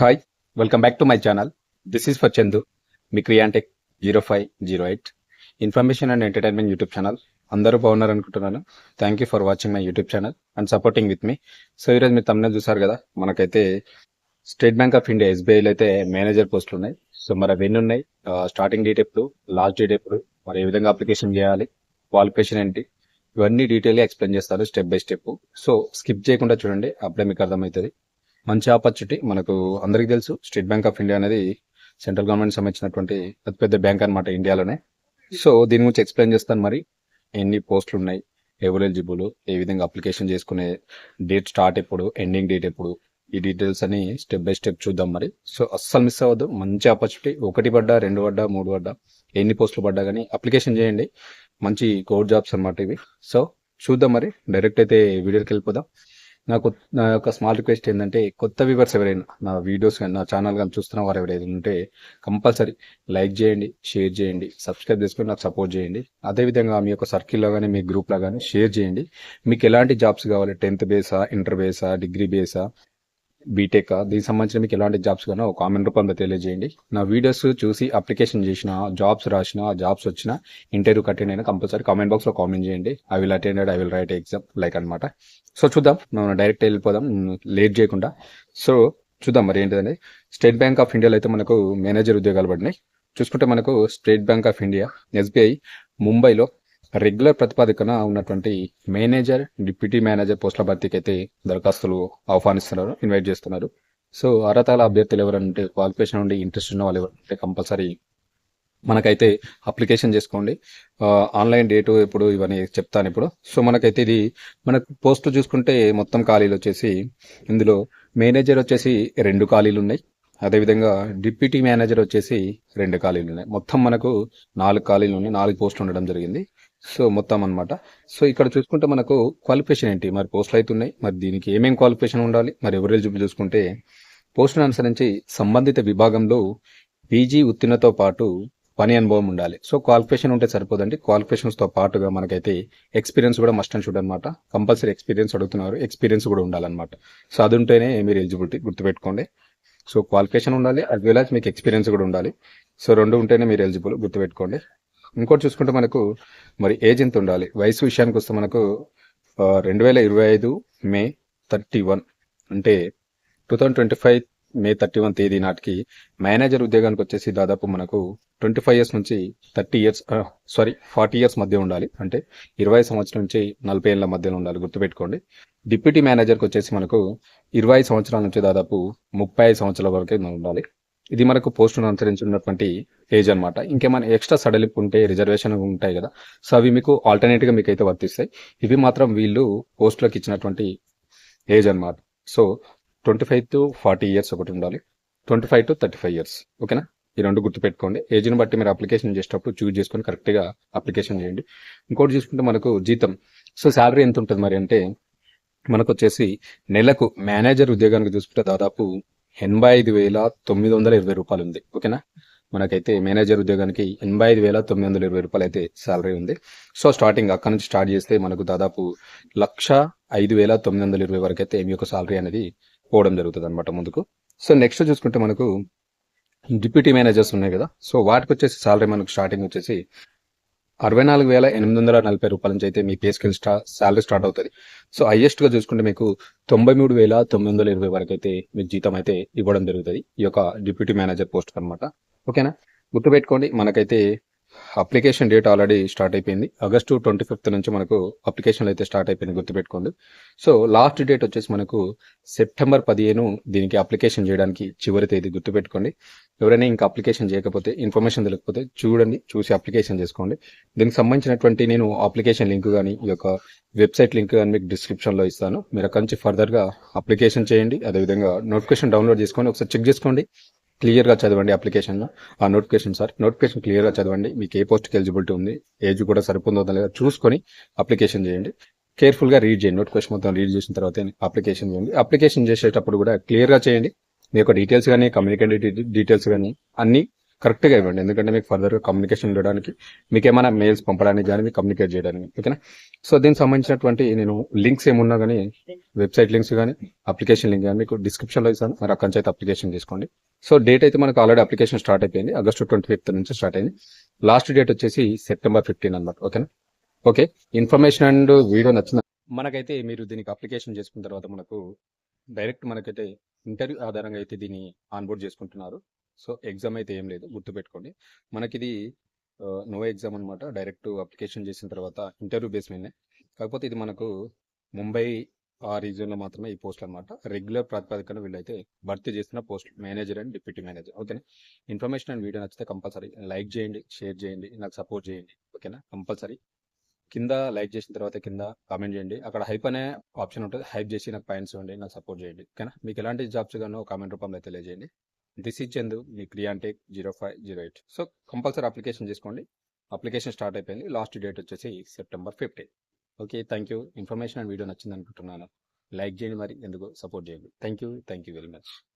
Hi welcome back to my channel this is for Chandu me క్రియాంటెక్ zero five zero eight information and entertainment YouTube channel అందరూ బాగున్నారు అనుకుంటున్నాను. Thank you for watching my YouTube channel and supporting with me so ఈరోజు మీరు తమిళ చూసారు కదా మనకైతే State Bank of India ఎస్బీఐలో అయితే మేనేజర్ పోస్టులు ఉన్నాయి. సో మరి అవి ఉన్నాయి. స్టార్టింగ్ డేట్ ఎప్పుడు లాస్ట్ డేట్ ఎప్పుడు మరి ఏ విధంగా అప్లికేషన్ చేయాలి క్వాలిఫికేషన్ ఏంటి ఇవన్నీ డీటెయిల్గా ఎక్స్ప్లెయిన్ చేస్తారు step by step so skip చేయకుండా చూడండి అప్పుడే మీకు అర్థమవుతుంది. మంచి ఆపర్చునిటీ మనకు అందరికీ తెలుసు. స్టేట్ బ్యాంక్ ఆఫ్ ఇండియా అనేది సెంట్రల్ గవర్నమెంట్ సంబంధించినటువంటి అతిపెద్ద బ్యాంక్ అనమాట ఇండియాలోనే. సో దీని గురించి ఎక్స్ప్లెయిన్ చేస్తాను మరి. ఎన్ని పోస్టులు ఉన్నాయి? ఎవరు ఎలిజిబుల్? ఏ విధంగా అప్లికేషన్ చేసుకునే డేట్ స్టార్ట్ ఎప్పుడు? ఎండింగ్ డేట్ ఎప్పుడు? ఈ డీటెయిల్స్ అని స్టెప్ బై స్టెప్ చూద్దాం మరి. సో అస్సలు మిస్ అవ్వద్దు. మంచి ఆపర్చునిటీ. ఒకటి పడ్డా రెండు పడ్డా మూడు పడ్డా ఎన్ని పోస్టులు పడ్డా కానీ అప్లికేషన్ చేయండి. మంచి కోడ్ జాబ్స్ అన్నమాట ఇవి. సో చూద్దాం మరి. డైరెక్ట్ అయితే వీడియోకి వెళ్ళిపోదాం. నాకు నా యొక్క స్మాల్ రిక్వెస్ట్ ఏంటంటే కొత్త వ్యూవర్స్ ఎవరైనా నా వీడియోస్ కానీ నా ఛానల్ కానీ చూస్తున్న వారు ఎవరైనా ఉంటే కంపల్సరీ లైక్ చేయండి షేర్ చేయండి సబ్స్క్రైబ్ చేసుకొని నాకు సపోర్ట్ చేయండి. అదేవిధంగా మీ యొక్క సర్కిల్లో కానీ మీ గ్రూప్లో కానీ షేర్ చేయండి. మీకు ఎలాంటి జాబ్స్ కావాలి? Tenth base inter base degree base BTech దీనికి సంబంధించిన మీకు ఎలాంటి జాబ్స్ కానీ ఒక కామెంట్ రూపంలో తెలియజేయండి. నా వీడియోస్ చూసి అప్లికేషన్ చేసిన జాబ్స్ రాసిన జాబ్స్ వచ్చిన ఇంటర్వ్యూ అటెండ్ అయినా కంపల్సరీ కామెంట్ బాక్స్లో కామెంట్ చేయండి. I will attended I will write exam like అనమాట సో చూద్దాం. మనం డైరెక్ట్ వెళ్ళిపోదాం. లేట్ చేయకుండా. సో చూద్దాం మరి ఏంటిదండి స్టేట్ బ్యాంక్ ఆఫ్ ఇండియాలో అయితే మనకు మేనేజర్ ఉద్యోగాలు పడినాయి. చూసుకుంటే మనకు State Bank of India SBI ముంబైలో రెగ్యులర్ ప్రతిపాదికన ఉన్నటువంటి మేనేజర్ డిప్యూటీ మేనేజర్ పోస్టుల భర్తీకి అయితే దరఖాస్తులు ఆహ్వానిస్తున్నారు ఇన్వైట్ చేస్తున్నారు. సో అర్హతల అభ్యర్థులు ఎవరంటే క్వాలిఫికేషన్ ఉండి ఇంట్రెస్ట్ ఉన్న వాళ్ళు ఎవరంటే కంపల్సరీ మనకైతే అప్లికేషన్ చేసుకోండి. ఆన్లైన్ డేటు ఇప్పుడు ఇవన్నీ చెప్తాను ఇప్పుడు. సో మనకైతే ఇది మనకు పోస్టులు చూసుకుంటే మొత్తం ఖాళీలు వచ్చేసి ఇందులో మేనేజర్ వచ్చేసి రెండు ఖాళీలు ఉన్నాయి. అదేవిధంగా డిప్యూటీ మేనేజర్ వచ్చేసి రెండు ఖాళీలు ఉన్నాయి. మొత్తం మనకు నాలుగు ఖాళీలు ఉన్నాయి. నాలుగు పోస్టులు ఉండడం జరిగింది. సో మొత్తం అనమాట సో ఇక్కడ చూసుకుంటే మనకు క్వాలిఫికేషన్ ఏంటి? మరి పోస్టులు అయితే ఉన్నాయి మరి దీనికి ఏమేం క్వాలిఫికేషన్ ఉండాలి? మరి ఎవరు ఎలిజిబుల్ చూసుకుంటే పోస్టును అనుసరించి సంబంధిత విభాగంలో పీజీ ఉత్తీర్ణతో పాటు పని అనుభవం ఉండాలి. సో క్వాలిఫికేషన్ ఉంటే సరిపోదండి. క్వాలిఫికేషన్స్తో పాటుగా మనకైతే ఎక్స్పీరియన్స్ కూడా మస్ట్ అండ్ షుడ్ అనమాట కంపల్సరీ ఎక్స్పీరియన్స్ అడుగుతున్నారు. ఎక్స్పీరియన్స్ కూడా ఉండాలన్నమాట. సో అది ఉంటేనే మీరు ఎలిజిబిలిటీ గుర్తుపెట్టుకోండి. సో క్వాలిఫికేషన్ ఉండాలి. అది వెల్ యాజ్ మీకు ఎక్స్పీరియన్స్ కూడా ఉండాలి. సో రెండు ఉంటేనే మీరు ఎలిజిబుల్ గుర్తుపెట్టుకోండి. ఇంకోటి చూసుకుంటే మనకు మరి ఏజ్ ఎంత ఉండాలి. వయసు విషయానికి వస్తే మనకు రెండు వేల ఇరవై ఐదు మే థర్టీ వన్ అంటే two thousand twenty five May thirty one తేదీ నాటికి మేనేజర్ ఉద్యోగానికి వచ్చేసి దాదాపు మనకు ట్వంటీ ఫైవ్ ఇయర్స్ నుంచి thirty years sorry forty years మధ్య ఉండాలి. అంటే ఇరవై సంవత్సరం నుంచి నలభై ఏళ్ళ మధ్యలో ఉండాలి. గుర్తుపెట్టుకోండి. డిప్యూటీ మేనేజర్కి వచ్చేసి మనకు ఇరవై సంవత్సరాల నుంచి దాదాపు ముప్పై ఐదు సంవత్సరాల వరకే ఉండాలి. ఇది మనకు పోస్టును అనుసరించినటువంటి ఏజ్ అనమాట ఇంకేమైనా ఎక్స్ట్రా సడలింపు ఉంటే రిజర్వేషన్ ఉంటాయి కదా. సో అవి మీకు ఆల్టర్నేట్గా మీకు అయితే వర్తిస్తాయి. ఇవి మాత్రం వీళ్ళు పోస్టులకు ఇచ్చినటువంటి ఏజ్ అనమాట so twenty five to forty years ఒకటి ఉండాలి. Twenty five to thirty five years ఓకేనా ఈ రెండు గుర్తుపెట్టుకోండి. ఏజ్ని బట్టి మీరు అప్లికేషన్ చేసేటప్పుడు చూజ్ చేసుకొని కరెక్ట్గా అప్లికేషన్ చేయండి. ఇంకోటి చూసుకుంటే మనకు జీతం. సో శాలరీ ఎంత ఉంటుంది మరి అంటే మనకు వచ్చేసి నెలకు మేనేజర్ ఉద్యోగానికి చూసుకుంటే దాదాపు ఎనభై ఐదు వేల తొమ్మిది వందల ఇరవై రూపాయలు ఉంది ఓకేనా? మనకైతే మేనేజర్ ఉద్యోగానికి ఎనభై ఐదు వేల తొమ్మిది వందల ఇరవై రూపాయలు అయితే శాలరీ ఉంది. సో స్టార్టింగ్ అక్కడ నుంచి స్టార్ట్ చేస్తే మనకు దాదాపు లక్ష ఐదు వేల తొమ్మిది వందల ఇరవై వరకు అయితే మీ యొక్క శాలరీ అనేది పోవడం జరుగుతుంది అనమాట ముందుకు. సో నెక్స్ట్ చూసుకుంటే మనకు డిప్యూటీ మేనేజర్స్ ఉన్నాయి కదా. సో వాటికి వచ్చేసి శాలరీ మనకు స్టార్టింగ్ వచ్చేసి అరవై నాలుగు వేల ఎనిమిది వందల నలభై రూపాయల నుంచి అయితే మీ పే స్కేల్ స్టా శాలరీ స్టార్ట్ అవుతుంది. సో హైయెస్ట్గా చూసుకుంటే మీకు తొంభై మూడు వేల తొమ్మిది వందల ఇరవై వరకు అయితే మీకు జీతం అయితే ఇవ్వడం జరుగుతుంది. ఈ యొక్క డిప్యూటీ మేనేజర్ పోస్ట్ అనమాట ఓకేనా? గుర్తుపెట్టుకోండి మనకైతే అప్లికేషన్ డేట్ ఆల్రెడీ స్టార్ట్ అయిపోయింది. ఆగస్టు ట్వంటీ ఫిఫ్త్ నుంచి మనకు అప్లికేషన్లు అయితే స్టార్ట్ అయిపోయింది గుర్తుపెట్టుకోండి. సో లాస్ట్ డేట్ వచ్చేసి మనకు సెప్టెంబర్ పదిహేను దీనికి అప్లికేషన్ చేయడానికి చివరి తేదీ గుర్తుపెట్టుకోండి. ఎవరైనా ఇంకా అప్లికేషన్ చేయకపోతే ఇన్ఫర్మేషన్ తెలియకపోతే చూడండి చూసి అప్లికేషన్ చేసుకోండి. దీనికి సంబంధించినటువంటి నేను అప్లికేషన్ లింక్ కానీ ఈ యొక్క వెబ్సైట్ లింక్ కానీ మీకు డిస్క్రిప్షన్లో ఇస్తాను. మీరు అక్కడి నుంచి ఫర్దర్గా అప్లికేషన్ చేయండి. అదేవిధంగా నోటిఫికేషన్ డౌన్లోడ్ చేసుకోండి ఒకసారి చెక్ చేసుకోండి. క్లియర్గా చదవండి అప్లికేషన్ ఆ నోటిఫికేషన్ సార్ నోటిఫికేషన్ క్లియర్గా చదవండి. మీకు ఏ పోస్ట్కి ఎలిజిబిలిటీ ఉంది ఏజ్ కూడా సరిపోతుందో లేదా చూసుకొని అప్లికేషన్ చేయండి. కేర్ఫుల్గా రీడ్ చేయండి. నోటిఫికేషన్ మొత్తం రీడ్ చేసిన తర్వాత అప్లికేషన్ చేయండి. అప్లికేషన్ చేసేటప్పుడు కూడా క్లియర్గా చేయండి. మీ యొక్క డీటెయిల్స్ కానీ కమ్యూనికేట్ డీటెయిల్స్ కానీ అన్ని కరెక్ట్గా ఇవ్వండి. ఎందుకంటే మీకు ఫర్దర్గా కమ్యూనికేషన్ ఉండడానికి మీకు ఏమైనా మెయిల్స్ పంపడానికి కానీ మీకు కమ్యూనికేట్ చేయడానికి ఓకేనా? సో దీనికి సంబంధించినటువంటి నేను లింక్స్ ఏమున్నా కానీ వెబ్సైట్ లింక్స్ కానీ అప్లికేషన్ లింక్ కానీ మీకు డిస్క్రిప్షన్లో ఇస్తాను. మరి అక్కడి నుంచి అయితే అప్లికేషన్ తీసుకోండి. సో డేట్ అయితే మనకు ఆల్రెడీ అప్లికేషన్ స్టార్ట్ అయిపోయింది. ఆగస్టు ట్వంటీ ఫిఫ్త్ నుంచి స్టార్ట్ అయింది. లాస్ట్ డేట్ వచ్చేసి సెప్టెంబర్ ఫిఫ్టీన్ అనమాట ఓకేనా? ఓకే ఇన్ఫర్మేషన్ అండ్ వీడియో నచ్చింది మనకైతే మీరు దీనికి అప్లికేషన్ చేసుకున్న తర్వాత మనకు డైరెక్ట్ మనకైతే ఇంటర్వ్యూ ఆధారంగా అయితే దీన్ని ఆన్బోర్డ్ చేసుకుంటున్నారు. సో ఎగ్జామ్ అయితే ఏం లేదు గుర్తుపెట్టుకోండి. మనకి ఇది నో ఎగ్జామ్ అనమాట డైరెక్ట్ అప్లికేషన్ చేసిన తర్వాత ఇంటర్వ్యూ బేస్ మీదనే కాకపోతే ఇది మనకు ముంబై ఆ రీజియన్లో మాత్రమే ఈ పోస్ట్ అనమాట రెగ్యులర్ ప్రాతిపదికన వీళ్ళైతే భర్తీ చేస్తున్న post manager and deputy manager. ఓకేనా? ఇన్ఫర్మేషన్ అండ్ వీడియో నచ్చితే కంపల్సరీ లైక్ చేయండి షేర్ చేయండి నాకు సపోర్ట్ చేయండి. ఓకేనా? కంపల్సరీ. కింద లైక్ చేసిన తర్వాత కింద కామెంట్ చేయండి. అక్కడ హైప్ అనే ఆప్షన్ ఉంటుంది. హైప్ చేసి నాకు పాయింట్స్ ఇవ్వండి నాకు సపోర్ట్ చేయండి. ఓకేనా? మీకు ఎలాంటి జాబ్స్ గానో కామెంట్ రూపంలో తెలియజేయండి. This is Chandu me Kriantech zero five zero eight so compulsory application చేసుకోండి. అప్లికేషన్ స్టార్ట్ అయిపోయింది. లాస్ట్ డేట్ వచ్చేసి September fifteen okay thank you information and video నచ్చింది అనుకుంటున్నాను. లైక్ చేయండి మరి. ఎందుకు? సపోర్ట్ చేయండి. Thank you thank you very much